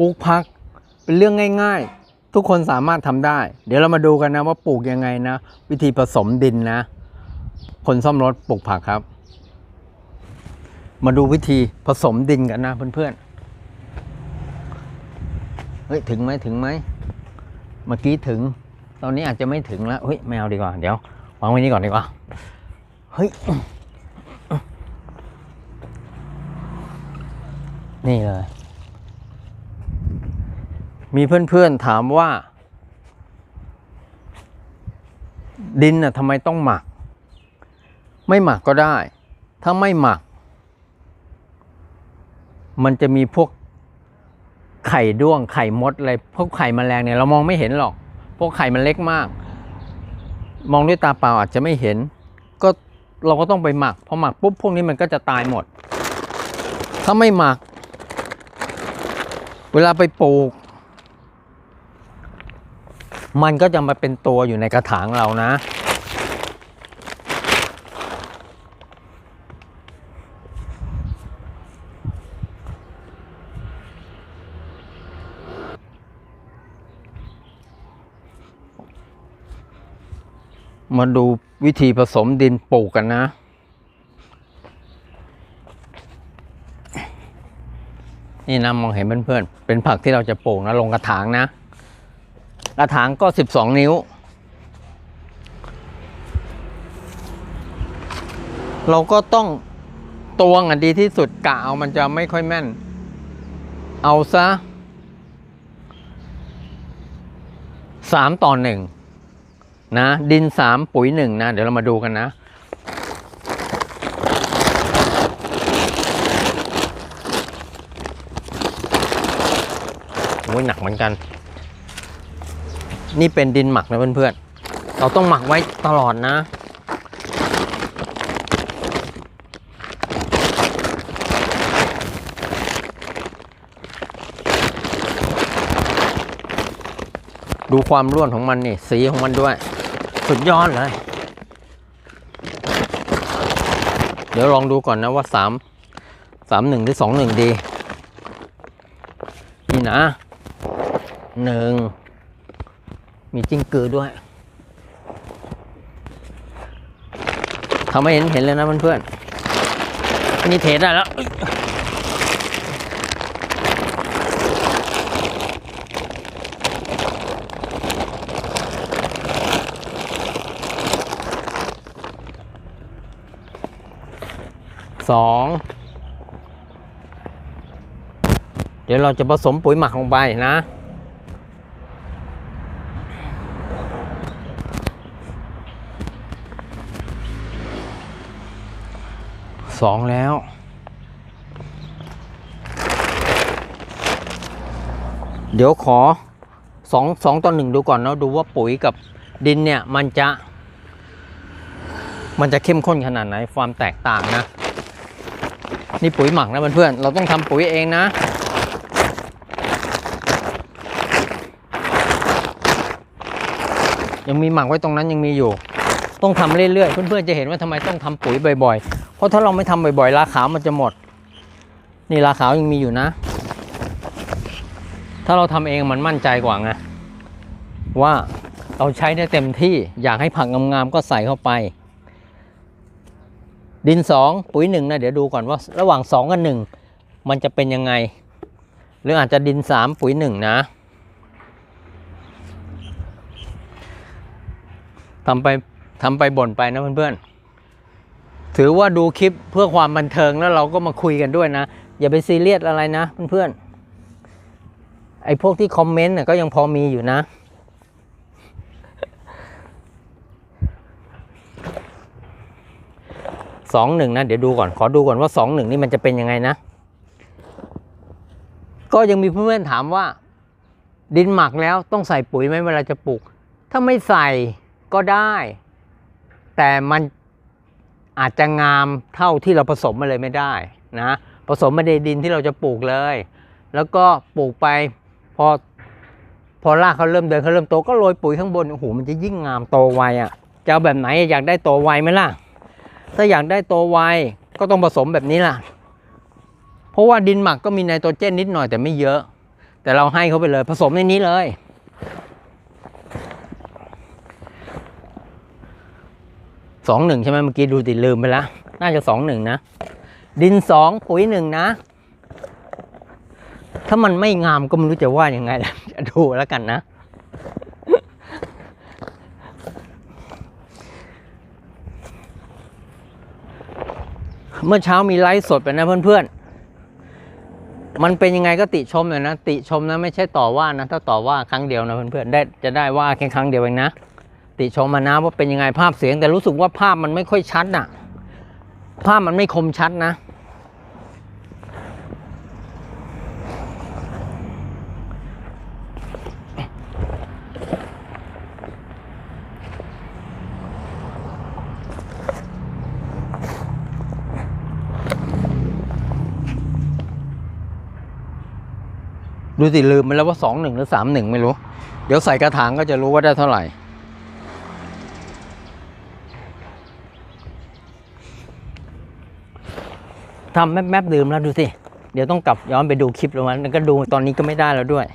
ปลูกผักเป็นเรื่องง่ายๆ ทุกคนสามารถทำได้ เดี๋ยวเรามาดูกันนะว่าปลูกยังไงนะ วิธีผสมดินนะ คนซ่อมรถปลูกผักครับ มาดูวิธีผสมดินกันนะเพื่อนๆเฮ้ยถึงไหมถึงไหมเมื่อกี้ถึง ตอนนี้อาจจะไม่ถึงแล้วเฮ้ยไม่เอาดีกว่าเดี๋ยววางไว้นี่ก่อนดีกว่าเฮ้ยนี่เลย มีเพื่อนๆถามว่า ดินน่ะทำไมต้องหมัก ไม่หมักก็ได้ ถ้าไม่หมัก มันจะมีพวกไข่ด้วงไข่มดอะไรพวกไข่แมลงเนี่ยเรามองไม่เห็นหรอก พวกไข่มันเล็กมาก มองด้วยตาเปล่าอาจจะไม่เห็น ก็เราก็ต้องไปหมักพอหมักปุ๊บพวกนี้มันก็จะตายหมด ถ้าไม่หมัก เวลาไปปลูก มันก็จะมาเป็นตัวอยู่ในกระถางเรานะ มาดูวิธีผสมดินปลูกกันนะนี่นะมองเห็นเพื่อนๆ เป็นผักที่เราจะปลูกนะลงกระถางนะ กระถางก็ 12 นิ้ว เราก็ต้องตวงอะดีที่สุดกะเอามันจะไม่ค่อยแม่น เอาซะสามต่อหนึ่งนะ ดินสามปุ๋ยหนึ่งนะ เดี๋ยวเรามาดูกันนะ โอ้ยหนักเหมือนกัน นี่เป็นดินหมักนะเพื่อนๆ เราต้องหมักไว้ตลอดนะ ดูความร่วนของมันนี่ สีของมันด้วย สุดยอดเลย เดี๋ยวลองดูก่อนนะว่าสามสามหนึ่งหรือสองหนึ่งดี นี่นะหนึ่ง มีจิ้งกือด้วยทำให้เห็นเห็นเลยนะเพื่อนๆอันนี้เทได้แล้วสองเดี๋ยวเราจะผสมปุ๋ยหมักลงไปนะ สองแล้ว เดี๋ยวขอสองสองต่อหนึ่งดูก่อนเนาะดูว่าปุ๋ยกับดินเนี่ยมันจะ มันจะเข้มข้นขนาดไหนความแตกต่างนะ นี่ปุ๋ยหมักนะเพื่อนๆเราต้องทำปุ๋ยเองนะยังมีหมักไว้ตรงนั้นยังมีอยู่ ต้องทำเรื่อยๆ เพื่อนๆ จะเห็นว่าทำไมต้องทำปุ๋ยบ่อยๆ เพราะถ้าเราไม่ทำบ่อยๆราขาวมันจะหมด นี่ราขาวยังมีอยู่นะ ถ้าเราทำเองมันมั่นใจกว่าไงว่าเราใช้ได้เต็มที่อยากให้ผักงามๆก็ใส่เข้าไป ดินสองปุ๋ยหนึ่งนะเดี๋ยวดูก่อนว่า ระหว่างสองกับหนึ่งมันจะเป็นยังไง หรืออาจจะดินสามปุ๋ยหนึ่งนะทำไปทำไปบ่นไปนะเพื่อนๆ ถือว่าดูคลิปเพื่อความบันเทิงแล้วเราก็มาคุยกันด้วยนะ อย่าไปซีเรียสอะไรนะเพื่อนๆไอ้พวกที่คอมเมนต์ก็ยังพอมีอยู่นะ สองหนึ่งนะเดี๋ยวดูก่อนขอดูก่อนว่าสองหนึ่งนี่มันจะเป็นยังไงนะ ก็ยังมีเพื่อนๆถามว่า ดินหมักแล้วต้องใส่ปุ๋ยไหมเวลาจะปลูก ถ้าไม่ใส่ก็ได้ แต่มัน อาจจะงามเท่าที่เราผสมมาเลยไม่ได้นะผสมมาในดินที่เราจะปลูกเลย แล้วก็ปลูกไปพอพอรากเขาเริ่มเดินเขาเริ่มโตก็โรยปุ๋ยข้างบนโอ้โหมันจะยิ่งงามโตไวอะ่ะจะเอาแบบไหนอยากได้โตไวไหมล่ะ ถ้าอยากได้โตไวก็ต้องผสมแบบนี้ล่ะ เพราะว่าดินหมักก็มีไนโตรเจนนิดหน่อยแต่ไม่เยอะ แต่เราให้เขาไปเลยผสมในนี้เลย สองหนึ่งใช่ไหมเมื่อกี้ดูติดลืมไปแล้ว น่าจะสองหนึ่งนะ ดินสองปุ๋ยหนึ่งนะ ถ้ามันไม่งามก็ไม่รู้จะว่ายังไงแล้วจะดูแล้วกันนะ เมื่อเช้ามีไลฟ์สดไปนะเพื่อนๆ มันเป็นยังไงก็ติชมเลยนะ ติชมนะไม่ใช่ต่อว่านะ ถ้าต่อว่าครั้งเดียวนะเพื่อนๆ ได้จะได้ว่าแค่ครั้งเดียวเองนะ ติชมมานะว่าเป็นยังไงภาพเสียง แต่รู้สึกว่าภาพมันไม่ค่อยชัดน่ะ ภาพมันไม่คมชัดนะดูสิลืมไปแล้วว่าสองหนึ่งหรือสามหนึ่งไม่รู้ เดี๋ยวใส่กระถางก็จะรู้ว่าได้เท่าไหร่ ทำแมบแมบลืมแล้วดูสิ เดี๋ยวต้องกลับย้อนไปดูคลิปแล้วมันก็ดูตอนนี้ก็ไม่ได้แล้วด้วย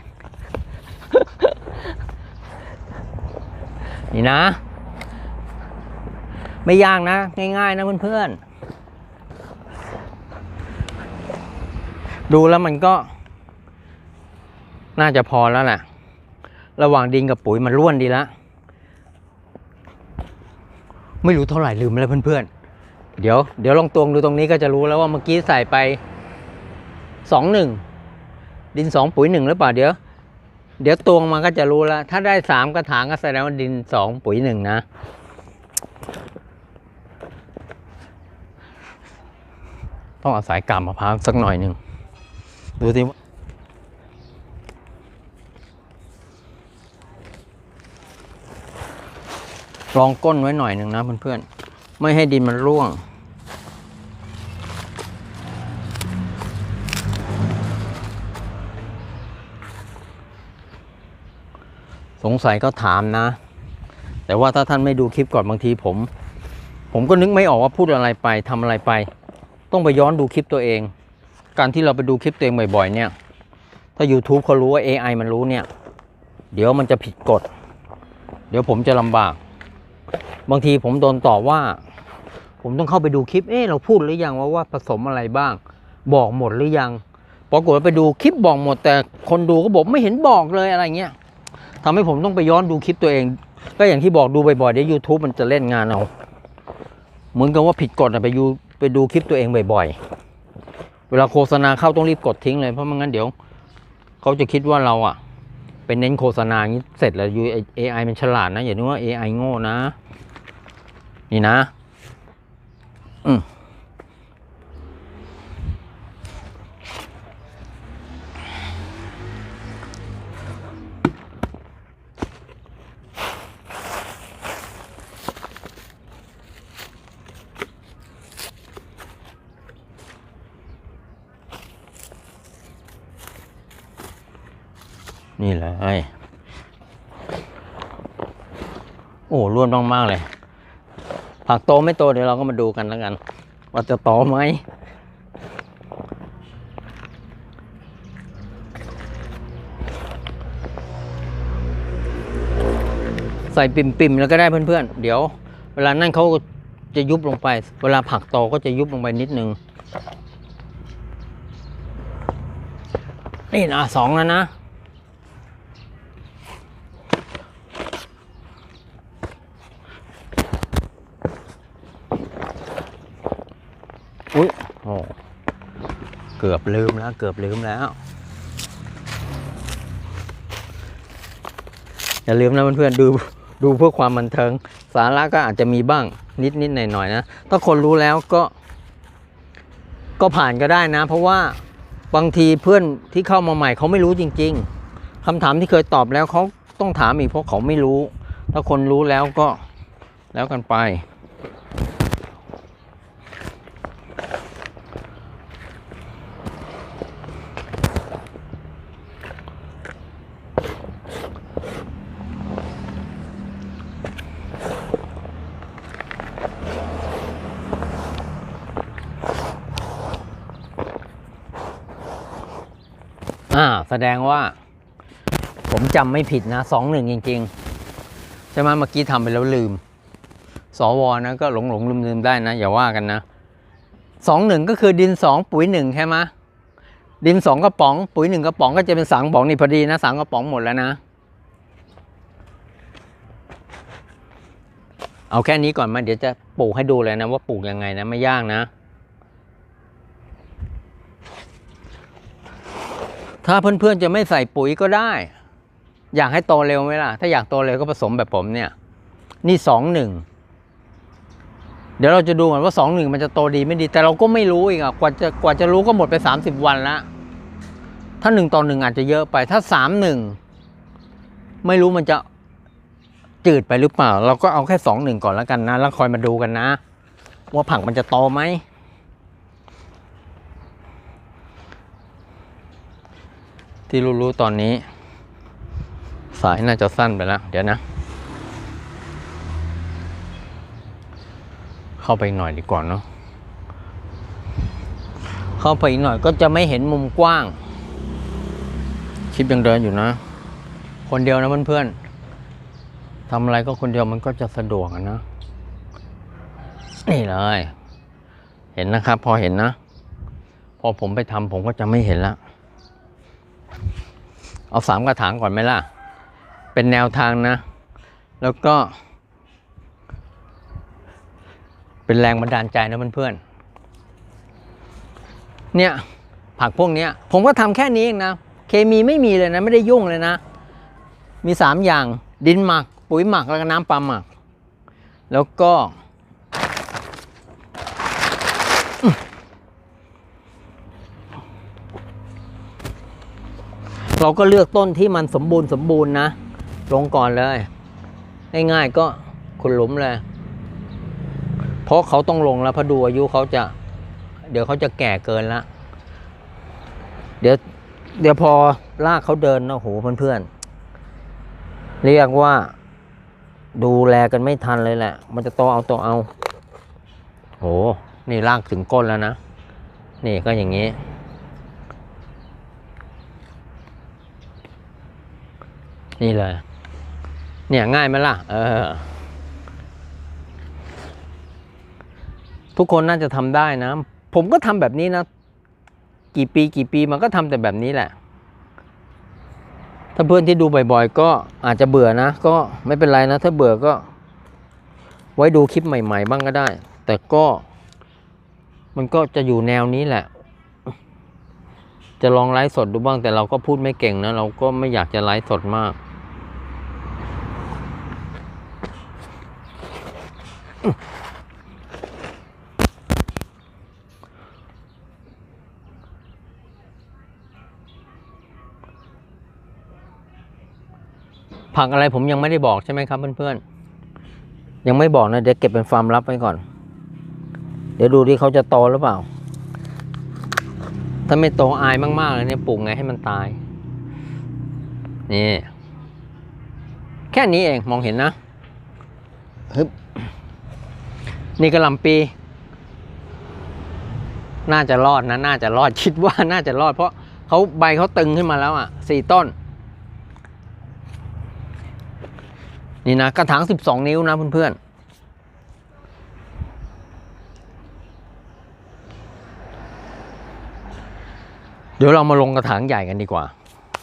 นี่นะ ไม่ยากนะ ง่ายๆนะเพื่อนๆ ดูแล้วมันก็ น่าจะพอแล้วแหละระหว่างดินกับปุ๋ยมันร่วนดีแล้ว ไม่รู้เท่าไหร่ลืมแล้วเพื่อนๆ เดี๋ยวเดี๋ยวลองตวงดูตรงนี้ก็จะรู้แล้วว่าเมื่อกี้ใส่ไปสองหนึ่งดินสองปุ๋ยหนึ่งหรือเปล่าเดี๋ยว เดี๋ยวตวงมาก็จะรู้แล้ว ถ้าได้สามกระถางก็แสดงว่าดินสองปุ๋ยหนึ่งนะ ต้องอาศัยกาบมะพร้าวสักหน่อยหนึ่งดูสิลองก้นไว้หน่อยหนึ่งนะเพื่อนๆ ไม่ให้ดินมันร่วง สงสัยก็ถามนะ แต่ว่าถ้าท่านไม่ดูคลิปก่อนบางทีผม ผมก็นึกไม่ออกว่าพูดอะไรไปทำอะไรไป ต้องไปย้อนดูคลิปตัวเอง การที่เราไปดูคลิปตัวเองบ่อย ๆ เนี่ย ถ้า YouTube เขารู้ว่า AI มันรู้เนี่ย เดี๋ยวมันจะผิดกฎ เดี๋ยวผมจะลำบาก บางทีผมโดนต่อว่า ผมต้องเข้าไปดูคลิป เอ๊ะเราพูดหรือยังว่าว่าผสมอะไรบ้าง บอกหมดหรือยังปรากฏว่าไปดูคลิปบอกหมด แต่คนดูก็บอกไม่เห็นบอกเลยอะไรเงี้ยทำให้ผมต้องไปย้อนดูคลิปตัวเอง ก็อย่างที่บอกดูบ่อยๆเดี๋ยว YouTube มันจะเล่นงานเอาเหมือนกับว่าผิดกฎไปยูไปดูคลิปตัวเองบ่อยๆ เวลาโฆษณาเข้าต้องรีบกดทิ้งเลยเพราะไม่งั้นเดี๋ยวเขาจะคิดว่าเราอะเป็นเน้นโฆษณาอย่างนี้เสร็จแล้วยูเอไอมันฉลาดนะอย่านึกว่า AI โง่นะ นี่นะ อืมนี่เลยโอ้ร่วนมาก ๆ เลย ผักโตไม่โตเดี๋ยวเราก็มาดูกันแล้วกัน ว่าจะโตไหมใส่ปิ่มๆแล้วก็ได้เพื่อนๆ เดี๋ยว เวลานั่นเขาจะยุบลงไป เวลาผักโตก็จะยุบลงไปนิดนึง นี่นะสองแล้วนะ อุ้ยโอ้เกื อบลืมแล้ว เกือบลืมแล้ว อย่าลืมนะเพื่อนๆดูดูเพื่อความบันเทิง สาระก็อาจจะมีบ้างนิดนิดหน่อยหน่อยๆนะ ถ้าคนรู้แล้วก็ ก็ผ่านก็ได้นะ เพราะว่าบางทีเพื่อนที่เข้ามาใหม่เขาไม่รู้จริง ๆคำถามที่เคยตอบแล้วเขาต้องถามอีกเพราะเขาไม่รู้ ถ้าคนรู้แล้วก็แล้วกันไป ดงว่า ผมจำไม่ผิดนะสองหนึ่งจริงๆ ใช่ไหมเมื่อกี้ทำไปแล้วลืม สวนะก็หลงหลงลืมลืมๆได้นะ อย่าว่ากันนะสองหนึ่งก็คือดินสองปุ๋ยหนึ่งใช่ไหมดินสองกระป๋องปุ๋ยหนึ่งกระป๋องก็จะเป็นสังกระป๋องนี่พอดีนะสังกระป๋องหมดแล้วนะ เอาแค่นี้ก่อนมาเดี๋ยวจะปลูกให้ดูเลยนะว่าปลูกยังไงนะไม่ยากนะ ถ้าเพื่อนๆจะไม่ใส่ปุ๋ยก็ได้ อยากให้โตเร็วไหมล่ะ ถ้าอยากโตเร็วก็ผสมแบบผมเนี่ย นี่สองหนึ่งเดี๋ยวเราจะดูก่อนว่าสองหนึ่งมันจะโตดีไม่ดี แต่เราก็ไม่รู้อีกอะกว่าจะกว่าจะรู้ก็หมดไปสามสิบวันละถ้าหนึ่งต่อหนึ่งอาจจะเยอะไปถ้าสามหนึ่งไม่รู้มันจะจืดไปหรือเปล่า เราก็เอาแค่สองหนึ่งก่อนแล้วกันนะ แล้วคอยมาดูกันนะ ว่าผักมันจะโตไหม ที่รู้ๆตอนนี้ สายน่าจะสั้นไปแล้ว เดี๋ยวนะ เข้าไปหน่อยดีกว่าเนาะเข้าไปอีกหน่อยก็จะไม่เห็นมุมกว้าง คลิปยังเดินอยู่นะ คนเดียวนะเพื่อนๆทำอะไรก็คนเดียวมันก็จะสะดวกนะ นี่เลย เห็นนะครับ พอเห็นนะ พอผมไปทำผมก็จะไม่เห็นละ เอาสามกระถางก่อนไหมล่ะ เป็นแนวทางนะ แล้วก็ เป็นแรงบันดาลใจนะเพื่อนๆเนี่ยผักพวกนี้ผมก็ทำแค่นี้เองนะ เคมีไม่มีเลยนะ ไม่ได้ยุ่งเลยนะ มีสามอย่างดินหมัก ปุ๋ยหมักแล้วก็น้ำปลาหมัก แล้วก็ เราก็เลือกต้นที่มันสมบูรณ์สมบูรณ์นะ ลงก่อนเลย ง่ายๆก็ขุดหลุมเลย เพราะเขาต้องลงแล้วเพราะดูอายุเขาจะ เดี๋ยวเขาจะแก่เกินละ เดี๋ยว เดี๋ยวพอลากเขาเดินนะโหเพื่อนๆ เรียกว่าดูแลกันไม่ทันเลยแหละ มันจะโตเอาโตเอา โห นี่ลากถึงก้นแล้วนะ นี่ก็อย่างนี้ นี่เลย เนี่ยง่ายไหมล่ะ เออ ทุกคนน่าจะทำได้นะ ผมก็ทำแบบนี้นะ กี่ปีกี่ปีมันก็ทำแต่แบบนี้แหละ ถ้าเพื่อนที่ดูบ่อยๆ ก็อาจจะเบื่อนะ ก็ไม่เป็นไรนะ ถ้าเบื่อก็ ไว้ดูคลิปใหม่ ๆ บ้างก็ได้ แต่ก็มันก็จะอยู่แนวนี้แหละ จะลองไลฟ์สดดูบ้างแต่เราก็พูดไม่เก่งนะ เราก็ไม่อยากจะไลฟ์สดมาก ผักอะไรผมยังไม่ได้บอกใช่ไหมครับเพื่อนๆ ยังไม่บอกนะ เดี๋ยวเก็บเป็นความลับไว้ก่อน เดี๋ยวดูที่เขาจะโตหรือเปล่า ถ้าไม่โตอายมากๆเลยเนี่ยปลูกไงให้มันตาย นี่ แค่นี้เองมองเห็นนะฮึบนี่กระหลำปี น่าจะรอดนะ น่าจะรอดคิดว่าน่าจะรอด เพราะเขาใบเขาตึงขึ้นมาแล้วอะสี่ต้น นี่นะกระถาง12นิ้วนะเพื่อนๆ เดี๋ยวเรามาลงกระถางใหญ่กันดีกว่า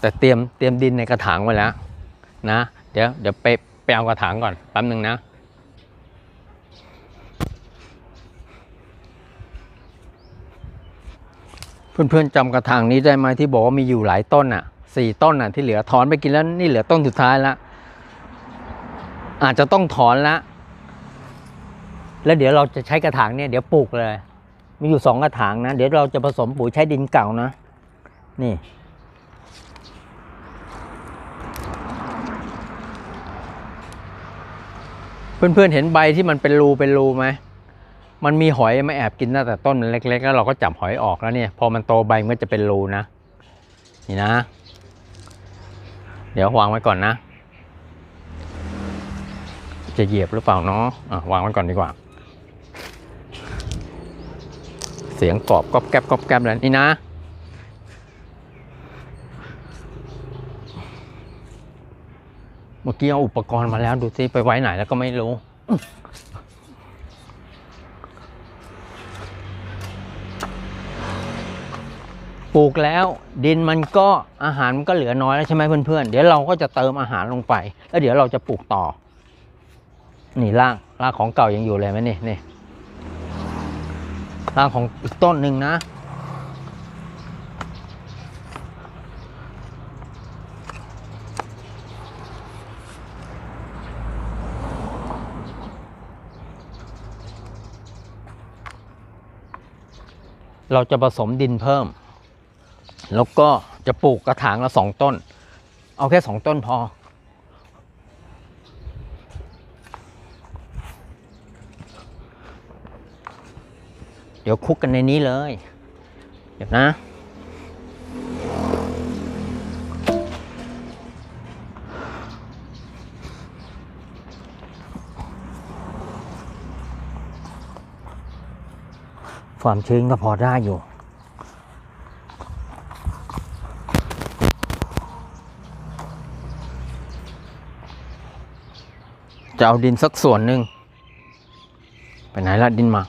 แต่เตรียมเตรียมดินในกระถางไว้แล้วนะ เดี๋ยวเดี๋ยวไปไปเอากระถางก่อนแป๊บหนึ่งนะเพื่อนๆจำกระถางนี้ได้ไหมที่บอกว่ามีอยู่หลายต้นอะสี่ต้นอะที่เหลือถอนไปกินแล้วนี่เหลือต้นสุดท้ายล้วอาจจะต้องถอนละแล้วเดี๋ยวเราจะใช้กระถางเนี่ยเดี๋ยวปลูกเลย มีอยู่สองกระถางนะ เดี๋ยวเราจะผสมปุ๋ยใช้ดินเก่านะ นี่เพื่อนๆเห็นใบที่มันเป็นรูเป็นรูไหม มันมีหอยมาแอบกินนะแต่ต้นมันเล็ก ๆ แล้วเราก็จับหอยออกแล้วเนี่ย พอมันโตใบมันก็จะเป็นรูนะ นี่นะ เดี๋ยววางไว้ก่อนนะ จะเหยียบหรือเปล่าเนาะะวางไว้ก่อนดีกว่า เสียงกรอบก๊อบแก๊บก๊อบแก๊บแล้วนี่นะ มื่อกี้เอาอุปกรณ์มาแล้วดูซิไปไว้ไหนแล้วก็ไม่รู้ ปลูกแล้วดินมันก็อาหารมันก็เหลือน้อยแล้วใช่ไหมเพื่อนๆ เดี๋ยวเราก็จะเติมอาหารลงไป แล้วเดี๋ยวเราจะปลูกต่อ นี่รากรากของเก่ายังอยู่เลยไหมนี่นี่รากของอีกต้นหนึ่งนะ เราจะผสมดินเพิ่ม แล้วก็จะปลูกกระถางละสองต้น เอาแค่สองต้นพอ เดี๋ยวคลุกกันในนี้เลย เดี๋ยวนะ ความชื้นก็พอได้อยู่ จะเอาดินสักส่วนหนึ่งไปไหนละดินหมา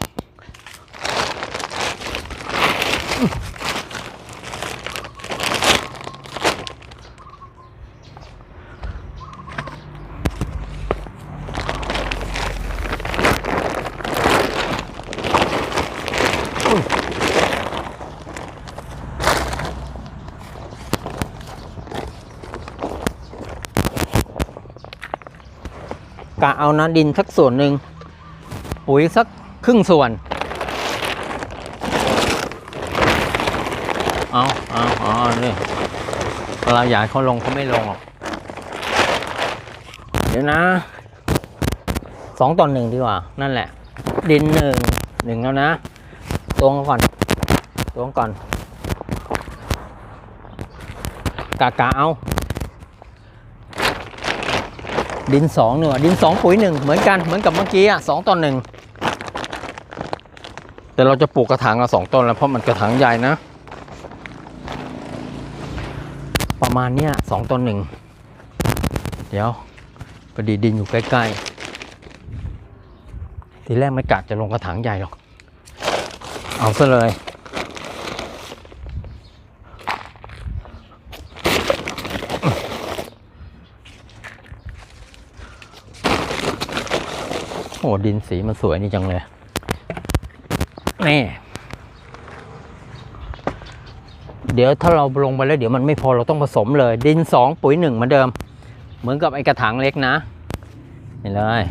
กะเอานะดินสักส่วนหนึ่งปุ๋ยสักครึ่งส่วน เอาเอาเอาเนี่ยเวลาอยากให้เขาลงเขาไม่ลงหรอก เดี๋ยวนะ สองต่อหนึ่งดีกว่า นั่นแหละ ดินหนึ่ง หนึ่งแล้วนะตวงก่อนตวงก่อน กะกะเอา ดินสองเนี่ยดินสองปุ๋ยหนึ่งเหมือนกันเหมือนกับเมื่อกี้อะสองต่อหนึ่งแต่เราจะปลูกกระถางละสองต้นแล้วเพราะมันกระถางใหญ่นะ ประมาณเนี้ยสองต้นหนึ่งเดี๋ยวพอดีดินอยู่ใกล้ๆทีแรกไม่กะจะลงกระถางใหญ่หรอก เอาซะเลย อ้ดินสีมันสวยนี่จังเลย นี่ เดี๋ยวถ้าเราลงไปแล้วเดี๋ยวมันไม่พอเราต้องผสมเลย ดินสองปุ๋ยหนึ่งเหมือนเดิม เหมือนกับไอกระถางเล็กนะนี่เลย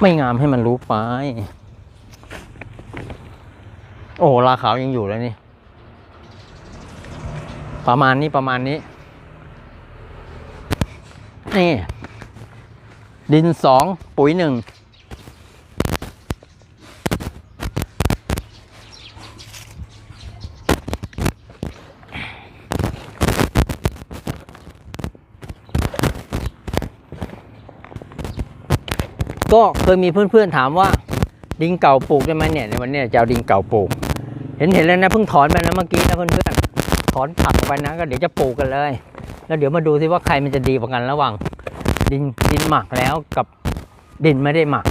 ไม่งามให้มันรู้ไป โอ้ ราขาวยังอยู่เลยนี่ ประมาณนี้ประมาณนี้ นี่ ดินสองปุ๋ยหนึ่งก็เคยมีเพื่อนๆถามว่า ดินเก่าปลูกได้ไหมเนี่ยในวันนี้จะเอาดินเก่าปลูก เห็นเห็นแล้วนะเพิ่งถอนไปนะเมื่อกี้นะเพื่อนๆ ถอนผักไปนะก็เดี๋ยวจะปลูกกันเลย แล้วเดี๋ยวมาดูซิว่าใครมันจะดีกว่ากันระหว่าง ดินดินหมักแล้วกับดินไม่ได้หมัก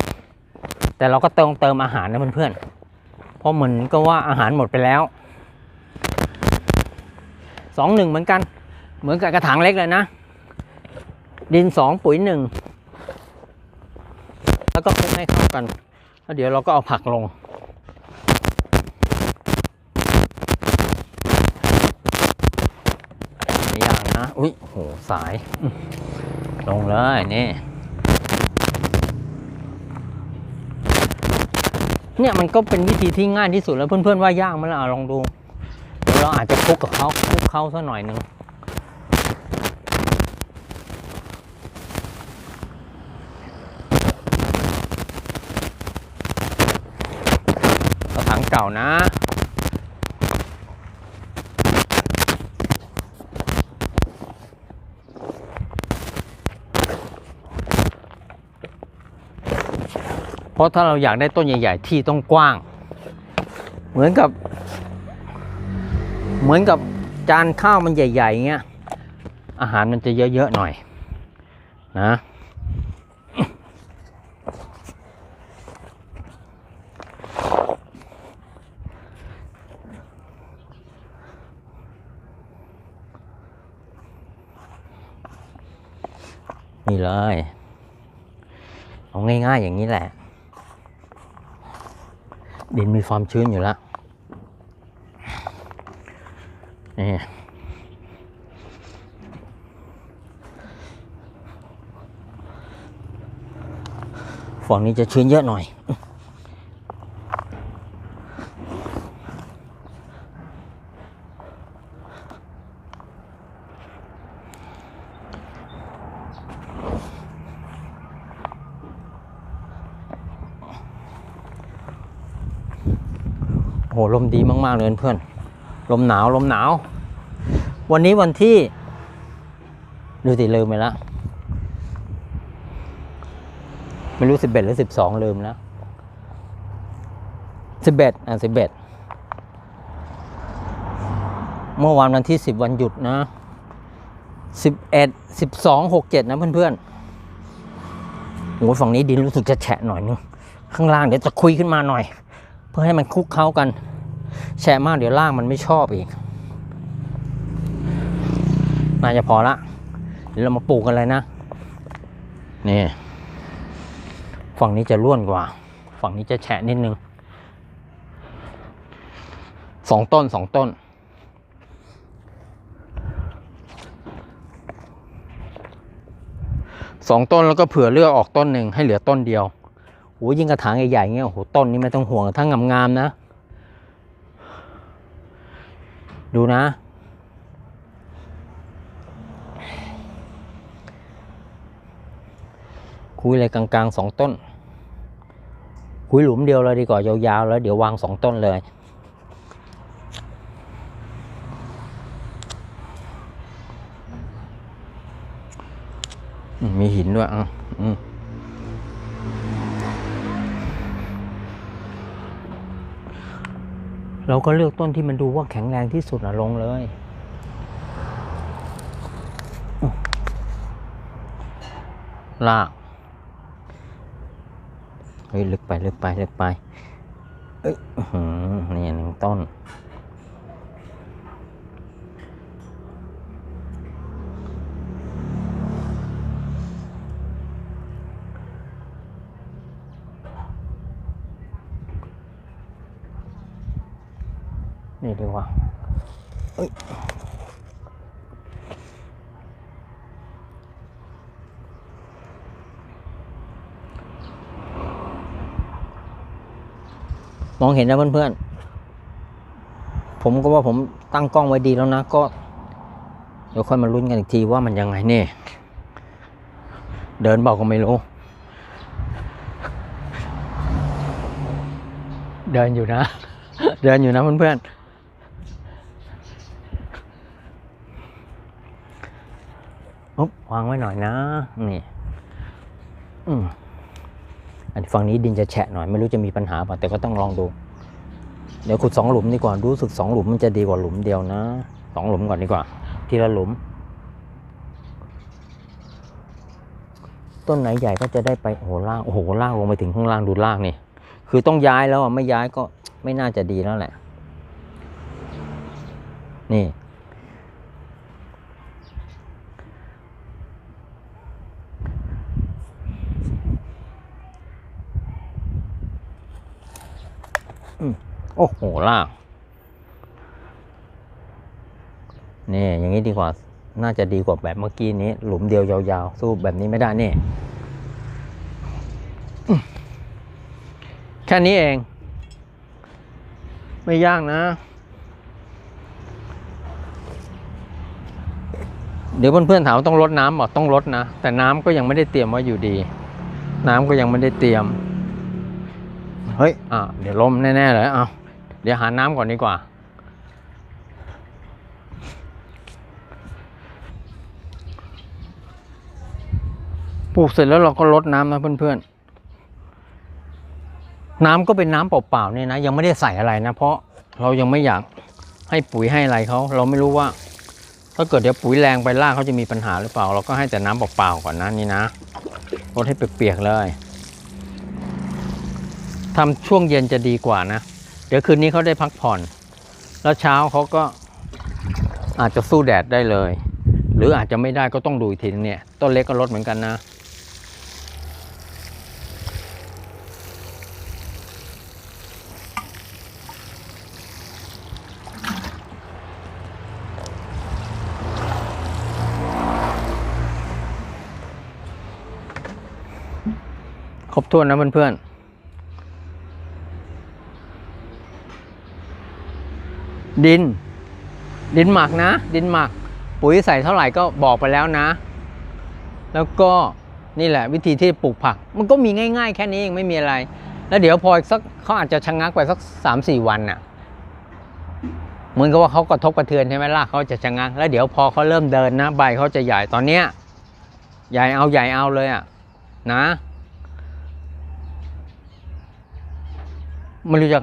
แต่เราก็เติมเติมอาหารนะเพื่อนๆเพราะเหมือนก็ว่าอาหารหมดไปแล้วสองหนึ่งเหมือนกัน เหมือนกับกระถางเล็กเลยนะ ดินสองปุ๋ยหนึ่งแล้วก็คลุกให้เข้ากันแล้วเดี๋ยวเราก็เอาผักลง อย่าง นะ อุ้ยโหสาย ลงเลยนี่เนี่ยมันก็เป็นวิธีที่ง่ายที่สุดแล้วเพื่อนๆว่ายากไหมล่ะลองดูเดี๋ยวเราอาจจะคุกกับเขาคุกเขาสักหน่อยหนึ่งกระถางเก่านะ เพราะถ้าเราอยากได้ต้นใหญ่ ๆ ที่ต้องกว้าง เหมือนกับ เหมือนกับจานข้าวมันใหญ่ ๆ เงี้ย อาหารมันจะเยอะ ๆ หน่อย นะนี่เลย เอาง่าย ๆ อย่างนี้แหละ ดินมีความชื้นอยู่แล้วนี่ฝั่งนี้จะชื้นเยอะหน่อย โอ้โหลมดีมากๆเลยเพื่อนลมหนาวลมหนาว วันนี้วันที่ ดูสิลืมไปแล้วไม่รู้สิบเอ็ดหรือสิบสองลืมแล้วสิบเอ็ดอะสิบเอ็ดเมื่อวานวันที่สิบวันหยุดนะสิบเอ็ดสิบสองหกเจ็ดนะเพื่อนๆโอ้ยฝั่งนี้ดินรู้สึกจะแฉะหน่อยนึงข้างล่างเดี๋ยวจะคุยขึ้นมาหน่อย พื่อให้มันคุกเข้ากันแฉะมากเดี๋ยวล่างมันไม่ชอบอีก น่าจะพอละ เดี๋ยวเรามาปลูกกันเลยนะ นี่ ฝั่งนี้จะร่วนกว่า ฝั่งนี้จะแฉะนิดนึง สองต้นสองต้นสองต้นแล้วก็เผื่อเลือกออกต้นหนึ่งให้เหลือต้นเดียว โอ้ยิ่งกระถางใหญ่ๆเงี้ยโอ้โหต้นนี้ไม่ต้องห่วงถ้างามๆนะ ดูนะ คุยอะไรกลางๆสองต้น คุยหลุมเดียวเลยดีกว่ายาวๆ แล้วเดี๋ยววางสองต้นเลยมมีหินด้วยอะอืม เราก็เลือกต้นที่มันดูว่าแข็งแรงที่สุดนะลงเลย ลาก เฮ้ย ลึกไป ลึกไป ลึกไป เอ้ยอื้อหือนี่หนึ่งต้นนี่ ดีกว่าอมองเห็นนะเพื่อนๆ ผมก็ว่าผมตั้งกล้องไว้ดีแล้วนะ ก็ เดี๋ยวค่อยมาลุ้นกันอีกทีว่ามันยังไงเนี่ย เดินบอกก็ไม่รู้ เดินอยู่นะ เดินอยู่นะเพื่อนๆ อุ๊บวางไว้หน่อยนะ นี่ อืมอันฝั่งนี้ดินจะแฉะหน่อยไม่รู้จะมีปัญหาป่ะแต่ก็ต้องลองดู เดี๋ยวขุดสองหลุมดีกว่ารู้สึกสองหลุมมันจะดีกว่าหลุมเดียวนะสองหลุมก่อนดีกว่า ทีละหลุม ต้นไหนใหญ่ก็จะได้ไปโอ้โหล่างโอ้โหล่างลงไปถึงข้างล่างดูล่างนี่ คือต้องย้ายแล้วอะไม่ย้ายก็ไม่น่าจะดีแล้วแหละ นี่ โอ้โหล่างนี่อย่างนี้ดีกว่าน่าจะดีกว่าแบบเมื่อกี้นี้ หลุมเดียวยาวๆ สู้แบบนี้ไม่ได้นี่ แค่นี้เอง ไม่ยากนะ เดี๋ยวเพื่อนๆถามว่าต้องลดน้ำบอกต้องลดนะ แต่น้ำก็ยังไม่ได้เตรียมไว้อยู่ดี น้ำก็ยังไม่ได้เตรียม เฮ้ยอะเดี๋ยวล้มแน่ๆเลยเอาเดี๋ยวหาน้ำก่อนดีกว่า ปลูกเสร็จแล้วเราก็ลดน้ำนะเพื่อนๆ น้ำก็เป็นน้ำเปล่าๆเนี่ยนะ ยังไม่ได้ใส่อะไรนะ เพราะเรายังไม่อยากให้ปุ๋ยให้อะไรเขา เราไม่รู้ว่า ถ้าเกิดเดี๋ยวปุ๋ยแรงไปราเขาจะมีปัญหาหรือเปล่า เราก็ให้แต่น้ำเปล่าๆก่อนนะนี่นะลดให้เปียกๆเลย ทำช่วงเย็นจะดีกว่านะ เดี๋ยวคืนนี้เขาได้พักผ่อน แล้วเช้าเขาก็อาจจะสู้แดดได้เลย หรืออาจจะไม่ได้ก็ต้องดูอีกทีนึงเนี่ย ต้นเล็กก็ลดเหมือนกันนะ ครบถ้วนนะเพื่อนๆ ดิน ดินหมักนะ ดินหมัก ปุ๋ยใส่เท่าไหร่ก็บอกไปแล้วนะ แล้วก็นี่แหละวิธีที่ปลูกผัก มันก็มีง่าย ๆ แค่นี้เองไม่มีอะไร แล้วเดี๋ยวพออีกสักเขาอาจจะชะงักไปสักสามสี่วันน่ะเหมือนกับว่าเขากระทบกระเทือนใช่ไหมล่ะเขาจะชะงัก แล้วเดี๋ยวพอเขาเริ่มเดินนะใบเขาจะใหญ่ตอนเนี้ยใหญ่เอาใหญ่เอาเลยอะนะไม่รู้จะ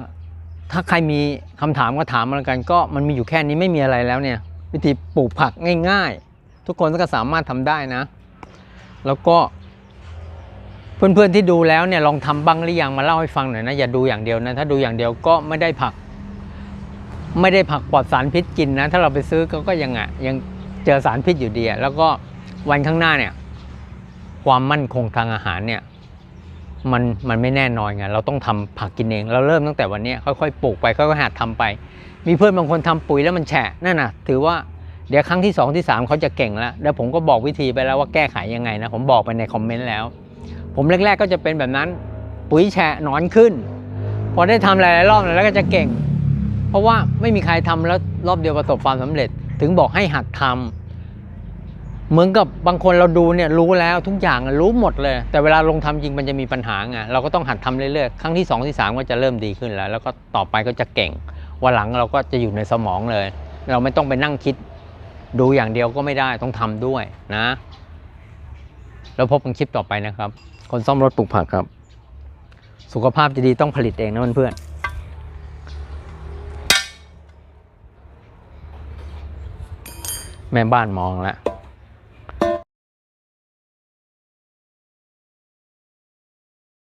ถ้าใครมีคำถามก็ถามมาแล้วกัน ก็มันมีอยู่แค่นี้ไม่มีอะไรแล้วเนี่ย วิธีปลูกผักง่าย ๆ ทุกคนก็สามารถทำได้นะ แล้วก็ เพื่อนๆที่ดูแล้วเนี่ยลองทำบ้างหรือยังมาเล่าให้ฟังหน่อยนะอย่าดูอย่างเดียวนะถ้าดูอย่างเดียวก็ไม่ได้ผัก ไม่ได้ผักปลอดสารพิษกินนะ ถ้าเราไปซื้อก็ก็ยังอะยังเจอสารพิษอยู่ดีแล้วก็วันข้างหน้าเนี่ย ความมั่นคงทางอาหารเนี่ย มันมันไม่แน่นอนไงเราต้องทำผักกินเอง เราเริ่มตั้งแต่วันนี้ค่อยๆปลูกไปค่อยๆหัดทำไป มีเพื่อนบางคนทำปุ๋ยแล้วมันแฉะนั่นน่ะ ถือว่าเดี๋ยวครั้งที่สองที่สามเขาจะเก่งแล้วแล้วผมก็บอกวิธีไปแล้วว่าแก้ไขยังไงนะ ผมบอกไปในคอมเมนต์แล้ว ผมแรกๆก็จะเป็นแบบนั้น ปุ๋ยแฉะหนอนขึ้น พอได้ทำหลายๆรอบแล้วก็จะเก่ง เพราะว่าไม่มีใครทำแล้วรอบเดียวประสบความสำเร็จ ถึงบอกให้หัดทำ เหมือนกับบางคนเราดูเนี่ยรู้แล้วทุกอย่างรู้หมดเลย แต่เวลาลงทำจริงมันจะมีปัญหาไงเราก็ต้องหัดทำเรื่อยๆครั้งที่2ที่3ก็จะเริ่มดีขึ้นแล้ว แล้วก็ต่อไปก็จะเก่งวันหลังเราก็จะอยู่ในสมองเลย เราไม่ต้องไปนั่งคิด ดูอย่างเดียวก็ไม่ได้ต้องทำด้วยนะ แล้วพบกันคลิปต่อไปนะครับ คนซ่อมรถปลูกผักครับ สุขภาพจะดีต้องผลิตเองนะเพื่อนแม่บ้านมองแล้ว